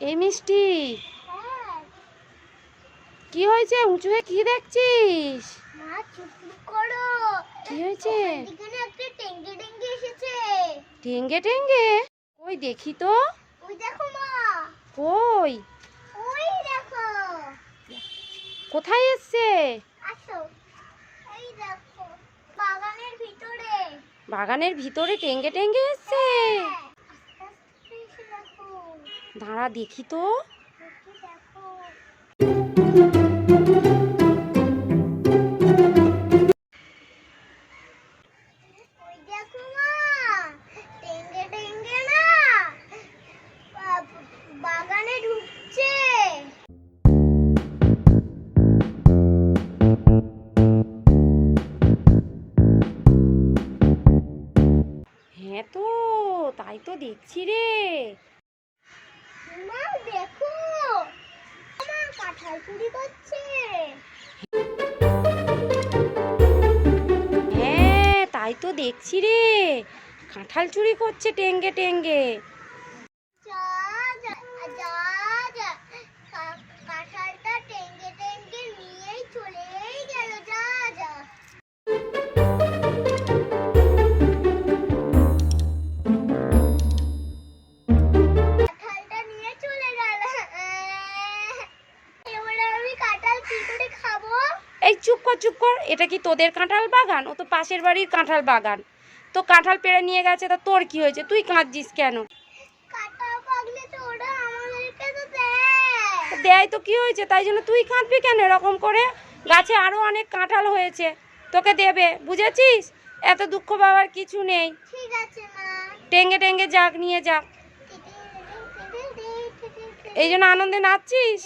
এই মিষ্টি। কি হয়েছে? উঁচু হয়ে কি দেখছিস? কি হয়েছে? টেঙ্গে দেখি তো। ওই দেখো মা। কই? কোথায় এসছে? বাগানের ভিতরে টেঙ্গে টেঙ্গে এসছে হ্যাঁ, আস্তে আস্তে এসে দেখো দাঁড়া দেখি তো। হ্যাঁ তো তাই তো দেখছি রে। হ্যাঁ তাই তো দেখছি রে। কাঁঠাল চুরি করছে টেঙ্গে টেঙ্গে। এই চুপ কর চুপ কর এটা কি তোদের কাঁঠাল বাগান? ও তো পাশের বাড়ির কাঁঠাল বাগান। তো কাঁঠাল পেড়ে নিয়ে গেছে তা তোর কি হয়েছে? তুই কাঁদছিস কেন? দেয়। তো কি হয়েছে? তাই জন্য তুই কাঁদবি কেন এরকম করে? গাছে আরও অনেক কাঁঠাল হয়েছে। তোকে দেবে বুঝেছিস? এত দুঃখ পাওয়ার কিছু নেই। টেঙ্গে টেঙ্গে যাক নিয়ে যাক। এই জন্য আনন্দে নাচছিস?